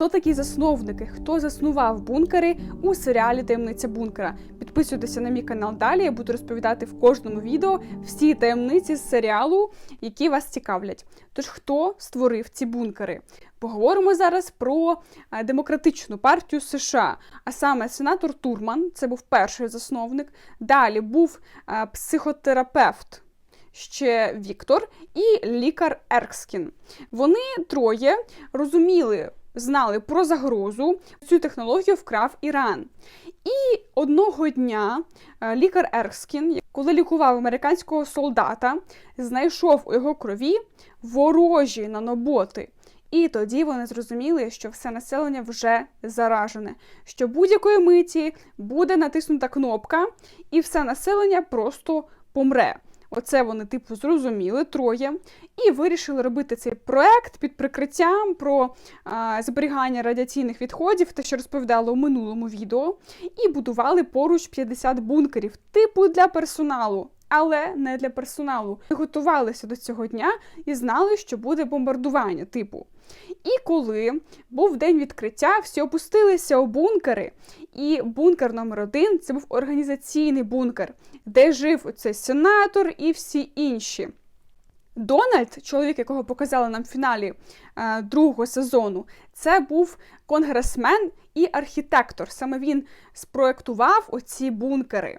Хто такі засновники? Хто заснував бункери у серіалі Таємниця бункера? Підписуйтеся на мій канал далі. Я буду розповідати в кожному відео всі таємниці з серіалу, які вас цікавлять. Тож хто створив ці бункери? Поговоримо зараз про е, демократичну партію США, а саме сенатор Турман, це був перший засновник. Далі був е, психотерапевт. Ще Віктор і лікар Еркскін. Вони троє розуміли, знали про загрозу. Цю технологію вкрав Іран. І одного дня е, лікар Еркскін, коли лікував американського солдата, знайшов у його крові ворожі наноботи. І тоді вони зрозуміли, що все населення вже заражене, що будь-якої миті буде натиснута кнопка, і все населення просто помре. Оце вони, типу, зрозуміли троє і вирішили робити цей проект під прикриттям про а, зберігання радіаційних відходів, те, що розповідало у минулому відео, і будували поруч 50 бункерів, типу для персоналу. Але не для персоналу. Ми Готувалися до цього дня і знали, що буде бомбардування, типу. І коли був день відкриття, всі опустилися у бункери. І бункер номер один це був організаційний бункер, де жив цей сенатор і всі інші. Дональд, чоловік, якого показали нам в фіналі е, другого сезону, це був конгресмен і архітектор. Саме він спроектував оці бункери.